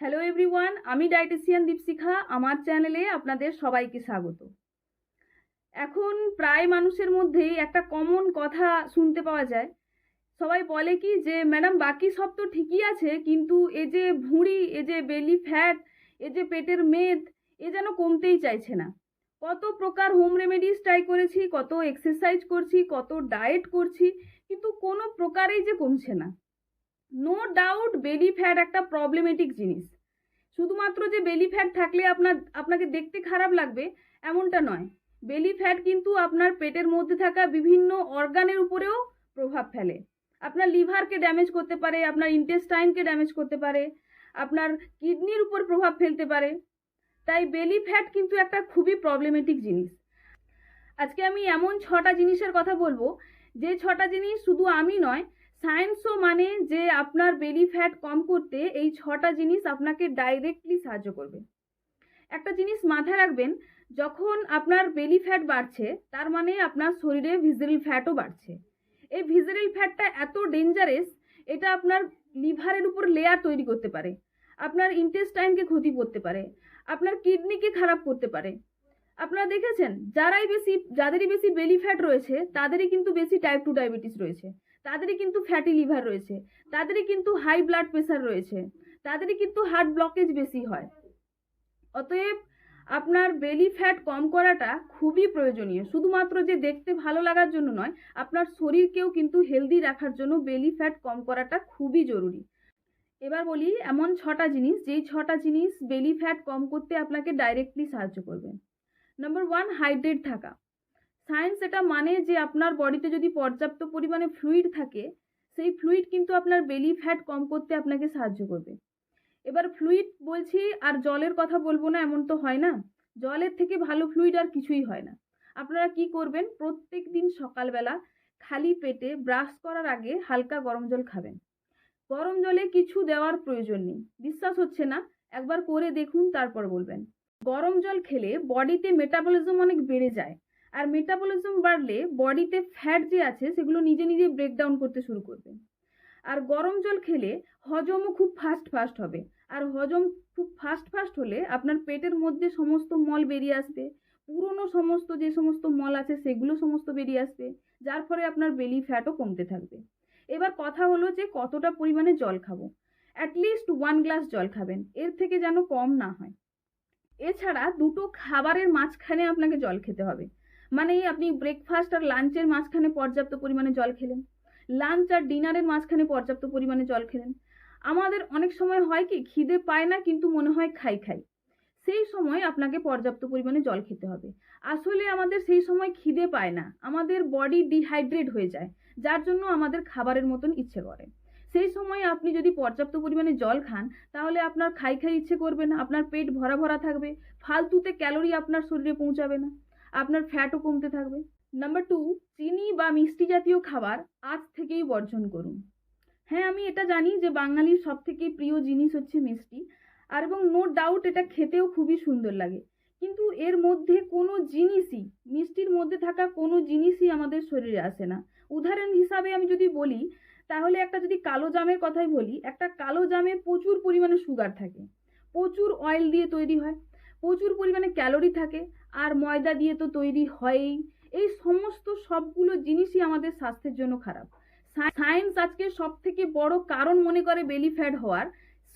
Hello everyone আমি dietitian Dipshikha, আমার চ্যানেলে আপনাদের সবাইকে স্বাগত। এখন প্রায় মানুষের মধ্যেই একটা কমন কথা শুনতে পাওয়া যায়। সবাই বলে কি যে ম্যাডাম বাকি সব তো ঠিকই আছে, কিন্তু এ যে ভুঁড়ি এ যে বেলি ফ্যাট এ যে পেটের মেদ এ যেন কমতেই চাইছে না। কত প্রকার হোম রেমেডিস ট্রাই করেছি, কত এক্সারসাইজ করছি, কত ডায়েট করছি, কিন্তু কোনো প্রকারেই যে কমছে না। নো ডাউট বেলি ফ্যাট একটা প্রবলেমেটিক জিনিস। শুধুমাত্র যে বেলি ফ্যাট থাকলে আপনার, আপনাকে দেখতে খারাপ লাগবে, এমনটা নয়। বেলি ফ্যাট কিন্তু আপনার পেটের মধ্যে থাকা বিভিন্ন অর্গানের উপরেও প্রভাব ফেলে। আপনার লিভারকে ড্যামেজ করতে পারে, আপনার ইন্টেস্টাইনকে ড্যামেজ করতে পারে, আপনার কিডনির উপর প্রভাব ফেলতে পারে। তাই বেলি ফ্যাট কিন্তু একটা খুবই প্রবলেমেটিক জিনিস। আজকে আমি এমন ছটা জিনিসের কথা বলব, যে ছটা জিনিস শুধু আমি নয় সায়েন্সও মানে যে আপনার বেলি ফ্যাট কম করতে এই ছটা জিনিস আপনাকে ডাইরেক্টলি সাহায্য করবে। একটা জিনিস মাথায় রাখবেন, যখন আপনার বেলি ফ্যাট বাড়ছে, তার মানে আপনার শরীরে ভিজারেল ফ্যাটও বাড়ছে। এই ভিজারেল ফ্যাটটা এত ডেঞ্জারেস এটা আপনার লিভারের উপর লেয়ার তৈরি করতে পারে। আপনার ইন্টেস্টাইনকে ক্ষতি করতে পারে। আপনার কিডনিকে খারাপ করতে পারে। আপনারা দেখেছেন, যারাই বেশি, যাদেরই বেশি বেলি ফ্যাট রয়েছে, তাদেরই কিন্তু বেশি টাইপ টু ডায়াবেটিস রয়েছে। তাদেরই কিন্তু ফ্যাটি লিভার রয়েছে, তাদেরই কিন্তু হাই ব্লাড প্রেশার রয়েছে, তাদেরই কিন্তু হার্ট ব্লকেজ বেশি হয়। অতএব আপনার বেলি ফ্যাট কম করাটা খুবই প্রয়োজনীয়। শুধুমাত্র যে দেখতে ভালো লাগার জন্য নয়, আপনার শরীরকেও কিন্তু হেলদি রাখার জন্য বেলি ফ্যাট কম করাটা খুবই জরুরি। এবার বলি এমন ছটা জিনিস, যেই ছটা জিনিস বেলি ফ্যাট কম করতে আপনাকে ডাইরেক্টলি সাহায্য করবে। নম্বর ওয়ান হাইড্রেট থাকা। সায়েন্স এটা মানে যে আপনার বডিতে যদি পর্যাপ্ত পরিমাণে ফ্লুইড থাকে, সেই ফ্লুইড কিন্তু আপনার বেলি ফ্যাট কম করতে আপনাকে সাহায্য করবে। এবার ফ্লুইড বলছি আর জলের কথা বলব না, এমন তো হয় না। জলের থেকে ভালো ফ্লুইড আর কিছুই হয় না। আপনারা কি করবেন, প্রত্যেক দিন সকালবেলা খালি পেটে ব্রাশ করার আগে হালকা গরম জল খাবেন। গরম জলে কিছু দেওয়ার প্রয়োজন নেই। বিশ্বাস হচ্ছে না? একবার করে দেখুন, তারপর বলবেন। গরম জল খেলে বডিতে মেটাবলিজম অনেক বেড়ে যায়। আর মেটাবলিজম বাড়লে বডিতে ফ্যাট যে আছে, সেগুলো নিজে নিজে ব্রেকডাউন করতে শুরু করবে। আর গরম জল খেলে হজমও খুব ফাস্ট ফাস্ট হবে। আর হজম খুব ফাস্ট ফাস্ট হলে আপনার পেটের মধ্যে সমস্ত মল বেরিয়ে আসবে। পুরনো সমস্ত যে সমস্ত মল আছে, সেগুলো সমস্ত বেরিয়ে আসবে। যার ফলে আপনার বেলি ফ্যাটও কমতে থাকবে। এবার কথা হলো যে কতটা পরিমাণে জল খাব। অ্যাটলিস্ট ওয়ান গ্লাস জল খাবেন। এর থেকে যেন কম না হয়। এছাড়া দুটো খাবারের মাঝখানে আপনাকে জল খেতে হবে। মানে আপনি ব্রেকফাস্ট আর লাঞ্চের মাঝখানে পর্যাপ্ত পরিমাণে জল খেলেন। লাঞ্চ আর ডিনারের মাঝখানে পর্যাপ্ত পরিমাণে জল খেলেন। আমাদের অনেক সময় হয় কি, খিদে পায় না, কিন্তু মনে হয় খাই খাই। সেই সময় আপনাকে পর্যাপ্ত পরিমাণে জল খেতে হবে। আসলে আমাদের সেই সময় খিদে পায় না। আমাদের বডি ডিহাইড্রেট হয়ে যায়, যার জন্য আমাদের খাবারের মতন ইচ্ছে করে। সেই সময় আপনি যদি পর্যাপ্ত পরিমাণে জল খান, তাহলে আপনার খাই খাই ইচ্ছে করবে না, আপনার পেট ভরা ভরা থাকবে, ফালতুতে ক্যালোরি আপনার শরীরে পৌঁছাবে না। আপনার ফ্যাটও কমতে থাকবে। নাম্বার টু চিনি বা মিষ্টি জাতীয় খাবার আজ থেকেই বর্জন করুন। হ্যাঁ আমি এটা জানি যে বাঙালির সব থেকে প্রিয় জিনিস হচ্ছে মিষ্টি। আর এবং নো ডাউট এটা খেতেও খুবই সুন্দর লাগে। কিন্তু এর মধ্যে কোনো জিনিসই, মিষ্টির মধ্যে থাকা কোনো জিনিসই আমাদের শরীরে আসে না। উদাহরণ হিসাবে আমি যদি বলি, তাহলে একটা যদি কালো জামের কথাই বলি, একটা কালো জামে প্রচুর পরিমাণে সুগার থাকে। প্রচুর অয়েল দিয়ে তৈরি হয়। প্রচুর পরিমাণে ক্যালোরি থাকে। আর ময়দা দিয়ে তো তৈরি হয়ই। এই সমস্ত সবগুলো জিনিসই আমাদের স্বাস্থ্যের জন্য খারাপ। সায়েন্স আজকে সব থেকে বড় কারণ মনে করে বেলি ফ্যাট হওয়ার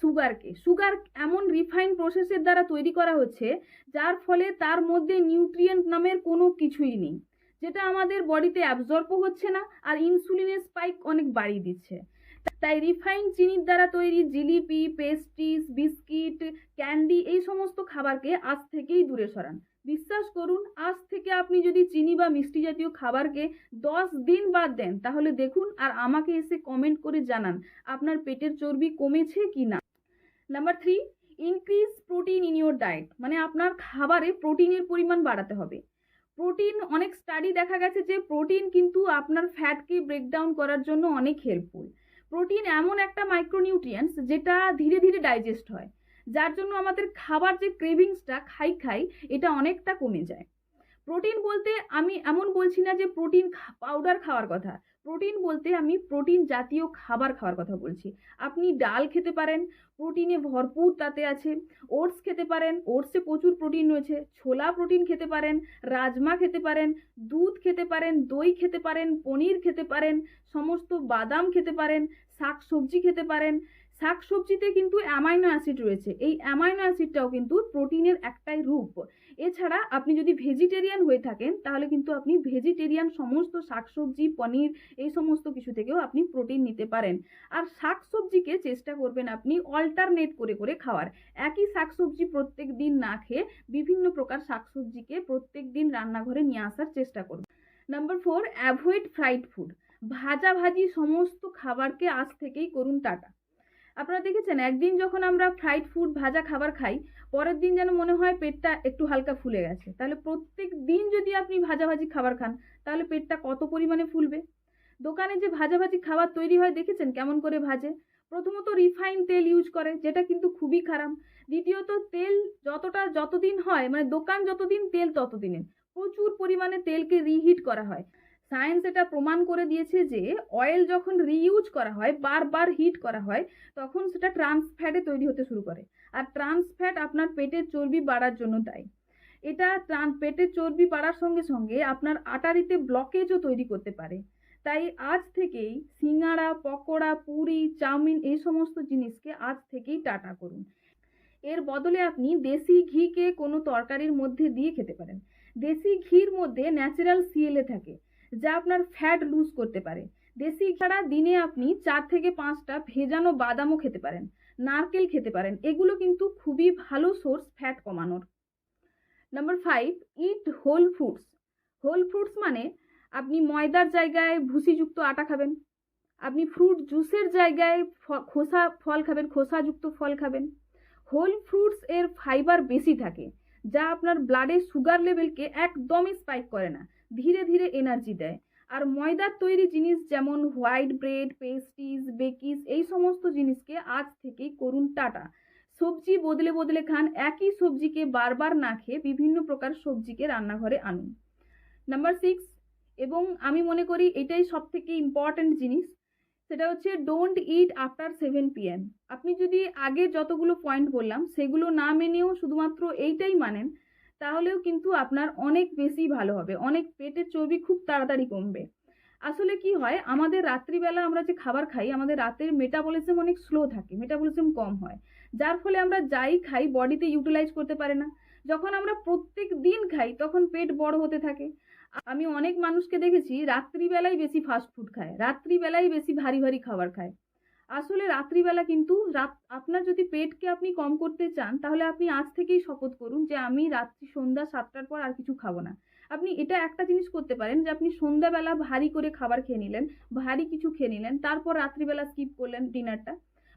সুগারকে। সুগার এমন রিফাইন প্রসেসের দ্বারা তৈরি করা হচ্ছে, যার ফলে তার মধ্যে নিউট্রিয়েন্ট নামের কোনো কিছুই নেই, যেটা আমাদের বডিতে অ্যাবজর্বও হচ্ছে না আর ইনসুলিনের স্পাইক অনেক বাড়িয়ে দিচ্ছে। তাই রিফাইন চিনির দ্বারা তৈরি জিলিপি পেস্ট্রিজ বিস্কিট, ক্যান্ডি এই সমস্ত খাবারকে আজ থেকেই দূরে সরান। বিশ্বাস করুন, আজ থেকে আপনি যদি চিনি বা মিষ্টি জাতীয় খাবারকে দশ দিন বাদ দেন, তাহলে দেখুন আর আমাকে এসে কমেন্ট করে জানান, আপনার পেটের চর্বি কমেছে কি না number three increase protein in your diet মানে আপনার খাবারে প্রোটিনের পরিমাণ বাড়াতে হবে। প্রোটিন অনেক স্টাডি দেখা গেছে যে প্রোটিন কিন্তু আপনার ফ্যাটকে ব্রেকডাউন করার জন্য অনেক হেল্পফুল প্রোটিন এমন একটা মাইক্রোনিউট্রিয়েন্টস যেটা ধীরে ধীরে ডাইজেস্ট হয়। যার জন্য আমাদের খাবার যে ক্রেভিংসটা খাই খাই, এটা অনেকটা কমে যায়। প্রোটিন বলতে আমি এমন বলছি না যে প্রোটিন পাউডার খাওয়ার কথা। প্রোটিন বলতে আমি প্রোটিন জাতীয় খাবার খাওয়ার কথা বলছি। আপনি ডাল খেতে পারেন প্রোটিনে ভরপুর তাতে আছে। ওটস খেতে পারেন, ওটসে প্রচুর প্রোটিন রয়েছে। ছোলা প্রোটিন খেতে পারেন, রাজমা খেতে পারেন, দুধ খেতে পারেন, দই খেতে পারেন, পনির খেতে পারেন, সমস্ত বাদাম খেতে পারেন শাক সবজি খেতে পারেন। শাক সবজিতে কিন্তু অ্যামাইনো অ্যাসিড রয়েছে। এই অ্যামাইনো অ্যাসিডটাও কিন্তু প্রোটিনের একটাই রূপ। এছাড়া আপনি যদি ভেজিটেরিয়ান হয়ে থাকেন, তাহলে কিন্তু আপনি ভেজিটেরিয়ান সমস্ত শাকসবজি, পনির এই সমস্ত কিছু থেকেও আপনি প্রোটিন নিতে পারেন। আর শাকসবজিকে চেষ্টা করবেন আপনি অল্টারনেট করে করে খাওয়ার। একই শাকসবজি প্রত্যেক দিন না খেয়ে বিভিন্ন প্রকার শাকসবজিকে প্রত্যেক দিন রান্নাঘরে নিয়ে আসার চেষ্টা করবেন number four avoid fried food ভাজা ভাজি সমস্ত খাবারকে আজ থেকেই করুন টাটা। আপনারা দেখেছেন, একদিন যখন আমরা ফ্রাইড ফুড ভাজা খাবার খাই, পরের দিন যেন মনে হয় পেটটা একটু হালকা ফুলে গেছে। তাহলে প্রত্যেক দিন যদি আপনি ভাজাভাজি খাবার খান, তাহলে পেটটা কত পরিমাণে ফুলবে? দোকানে যে ভাজাভাজি খাবার তৈরি হয়, দেখেছেন কেমন করে ভাজে? প্রথমত রিফাইন তেল ইউজ করে, যেটা কিন্তু খুবই খারাপ। দ্বিতীয়ত, তেল যতটা যতদিন হয় মানে দোকান যতদিন তেল ততদিনের। প্রচুর পরিমাণে তেলকে রিহিট করা হয়। সায়েন্স এটা প্রমাণ করে দিয়েছে যে অয়েল যখন রিইউজ করা হয়, বারবার হিট করা হয়, তখন সেটা ট্রান্স ফ্যাটে তৈরি হতে শুরু করে। আর ট্রান্স ফ্যাট আপনার পেটের চর্বি বাড়ার জন্য দায়ী। এটা পেটের চর্বি বাড়ার সঙ্গে সঙ্গে আপনার আটারিতে ব্লকেজও তৈরি করতে পারে। তাই আজ থেকেই সিঙ্গাড়া, পকোড়া, পুরি, চাউমিন এই সমস্ত জিনিসকে আজ থেকেই টাটা করুন। এর বদলে আপনি দেশি ঘিকে কোনো তরকারির মধ্যে দিয়ে খেতে পারেন। দেশি ঘির মধ্যে ন্যাচারাল সিএলএ থাকে। যা আপনার ফ্যাট লুজ করতে পারে। দেশি ছাড়া দিনে আপনি চার থেকে পাঁচটা ভেজানো বাদামও খেতে পারেন, নারকেল খেতে পারেন, এগুলো কিন্তু খুবই ভালো সোর্স ফ্যাট কমানোর। Number five eat whole fruits whole fruits মানে আপনি ময়দার জায়গায় ভুসিযুক্ত আটা খাবেন, আপনি ফ্রুট জুসের জায়গায় খোসা ফল খাবেন, খোসাযুক্ত ফল খাবেন। হোল ফ্রুটস এর ফাইবার বেশি থাকে, যা আপনার ব্লাডে সুগার লেভেলকে একদমই স্পাইক করে না। ধীরে ধীরে এনার্জি দেয়। আর ময়দার তৈরি জিনিস যেমন হোয়াইট ব্রেড পেস্ট্রিজ বেকিস এই সমস্ত জিনিসকে আজ থেকেই করুন টাটা। সবজি বদলে বদলে খান, একই সবজিকে বারবার না খেয়ে বিভিন্ন প্রকার সবজিকে রান্নাঘরে আনুন। নাম্বার সিক্স এবং আমি মনে করি এটাই সব থেকে ইম্পর্ট্যান্ট জিনিস, সেটা হচ্ছে don't eat after seven PM আপনি যদি আগের যতগুলো পয়েন্ট বললাম, সেগুলো না মেনেও শুধুমাত্র এইটাই মানেন তাহলেও কিন্তু আপনার অনেক বেশি ভালো হবে। অনেক পেটের চর্বি খুব তাড়াতাড়ি কমবে। আসলে কি হয়, আমাদের রাত্রিবেলা আমরা যে খাবার খাই, আমাদের রাতের মেটাবলিজম অনেক স্লো থাকে মেটাবলিজম কম হয়। যার ফলে আমরা যাই খাই, বডিতে ইউটিলাইজ করতে পারে না। যখন আমরা প্রত্যেক দিন খাই, তখন পেট বড় হতে থাকে। আমি অনেক মানুষকে দেখেছি রাত্রিবেলায় বেশি ফাস্ট ফুড খায় রাত্রিবেলায় বেশি ভারী ভারী খাবার খায়। আসলে রাত্রিবেলা কিন্তু রাত, আপনার যদি পেটকে আপনি কম করতে চান, তাহলে আপনি আজ থেকেই শপথ করুন যে আমি রাত্রি সন্ধ্যা সাতটার পর আর কিছু খাব না। আপনি এটা একটা জিনিস করতে পারেন যে আপনি সন্ধ্যাবেলা ভারী করে খাবার খেয়ে নিলেন, ভারী কিছু খেয়ে নিলেন, তারপর রাত্রিবেলা স্কিপ করলেন ডিনারটা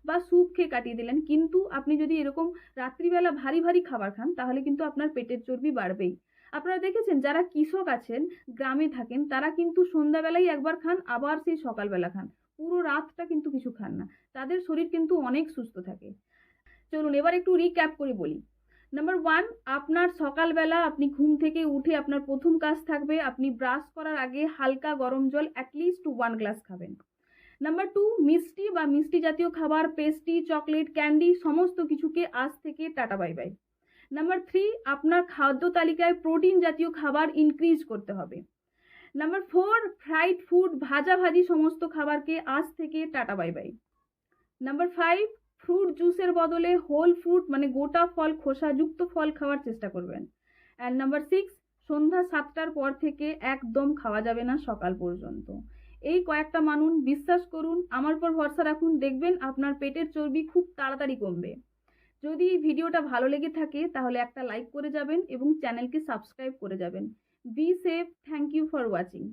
বা স্যুপ খেয়ে কাটিয়ে দিলেন। কিন্তু আপনি যদি এরকম রাত্রিবেলা ভারী ভারী খাবার খান, তাহলে কিন্তু আপনার পেটের চর্বি বাড়বেই। আপনারা দেখেছেন যারা কৃষক আছেন, গ্রামে থাকেন, তারা কিন্তু সন্ধ্যাবেলাই একবার খান, আবার সেই সকালবেলা খান। পুরো রাতটা কিন্তু কিছু খান না। তাদের শরীর কিন্তু অনেক সুস্থ থাকে। চলুন এবার একটু রিক্যাপ করে বলি। নাম্বার ওয়ান আপনার সকালবেলা আপনি ঘুম থেকে উঠে আপনার প্রথম কাজ থাকবে আপনি ব্রাশ করার আগে হালকা গরম জল অ্যাটলিস্ট ওয়ান গ্লাস খাবেন। নাম্বার টু মিষ্টি বা মিষ্টি জাতীয় খাবার পেস্ট্রি চকলেট ক্যান্ডি সমস্ত কিছুকে আজ থেকে tata bye bye number three আপনার খাদ্য তালিকায় প্রোটিন জাতীয় খাবার ইনক্রিজ করতে হবে। নাম্বার ফোর ফ্রাইড ফুড ভাজা ভাজি সমস্ত খাবারকে আজ থেকে tata bye bye number five fruit জুসের বদলে হোল ফ্রুট মানে গোটা ফল, খোসাযুক্ত ফল খাওয়ার চেষ্টা করবেন। অ্যান্ড নাম্বার সিক্স সন্ধ্যা সাতটার পর থেকে একদম খাওয়া যাবে না সকাল পর্যন্ত। এই কয়েকটা মানুন, বিশ্বাস করুন, আমার পর ভরসা রাখুন, দেখবেন আপনার পেটের চর্বি খুব তাড়াতাড়ি কমবে। যদি এই ভিডিওটা ভালো লেগে থাকে, তাহলে একটা লাইক করে যাবেন এবং চ্যানেলকে সাবস্ক্রাইব করে যাবেন। Be safe thank you for watching